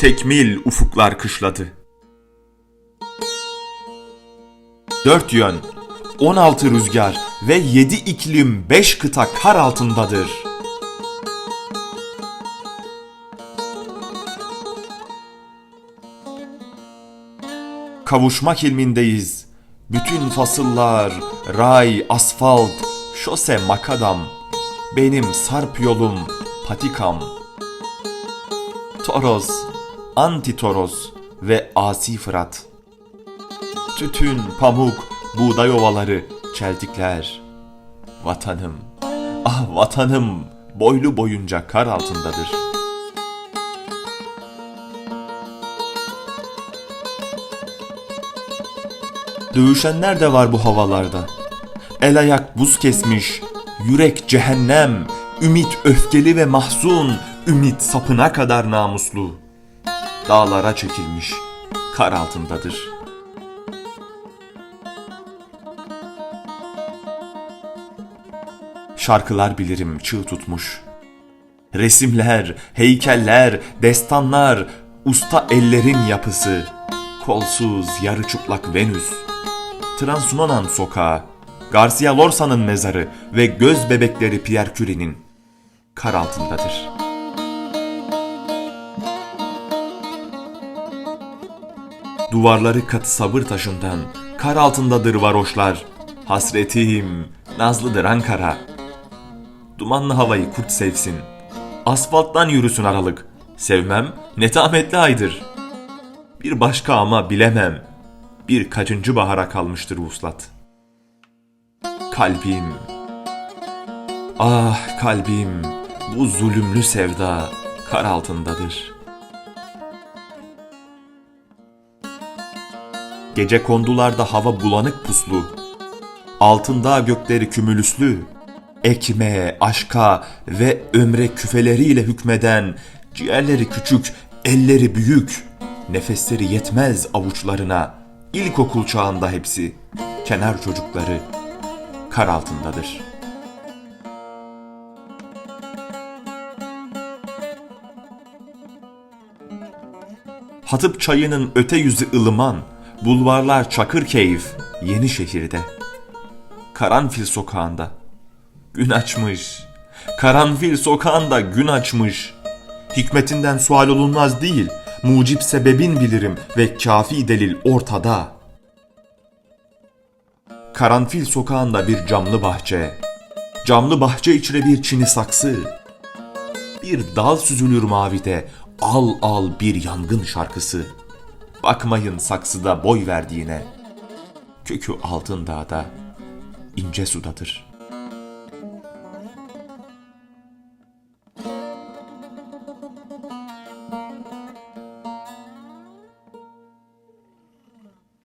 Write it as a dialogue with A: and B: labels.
A: tekmil ufuklar kışladı. Dört yön, 16 rüzgar ve 7 iklim 5 kıta kar altındadır. Kavuşmak ilmindeyiz. Bütün fasıllar, ray, asfalt, şose makadam. Benim sarp yolum, patikam. Toros, Antitoros ve Asi Fırat. Tütün, pamuk, buğday ovaları, çeltikler. Vatanım, ah vatanım boylu boyunca kar altındadır. Dövüşenler de var bu havalarda. El ayak buz kesmiş, yürek cehennem, ümit öfkeli ve mahzun, ümit sapına kadar namuslu. Dağlara çekilmiş, kar altındadır. Şarkılar bilirim çığ tutmuş. Resimler, heykeller, destanlar, usta ellerin yapısı, kolsuz yarı çıplak Venüs, Transunonan sokağı, Garcia Lorsa'nın mezarı ve göz bebekleri Pierre Curie'nin kar altındadır. Duvarları katı sabır taşından, kar altındadır varoşlar. Hasretim, nazlıdır Ankara. Dumanlı havayı kurt sevsin. Asfalttan yürüsün aralık. Sevmem, netametli aydır. Bir başka ama bilemem. Bir kaçıncı bahara kalmıştır vuslat. Kalbim. Ah kalbim, bu zulümlü sevda kar altındadır. Gece kondularda hava bulanık puslu. Altında gökleri kümülüslü. Ekmeğe, aşka ve ömre küfeleriyle hükmeden, ciğerleri küçük, elleri büyük, nefesleri yetmez avuçlarına. İlkokul çağında hepsi, kenar çocukları kar altındadır. Hatıp çayının öte yüzü ılıman, bulvarlar çakır keyif, yeni şehirde. Karanfil sokağında, gün açmış. Karanfil sokağında gün açmış. Hikmetinden sual olunmaz değil, mucip sebebin bilirim ve kafi delil ortada. Karanfil sokağında bir camlı bahçe, camlı bahçe içine bir çini saksı, bir dal süzülür mavide, al al bir yangın şarkısı. Bakmayın saksıda boy verdiğine, kökü altın dağda, ince sudadır.''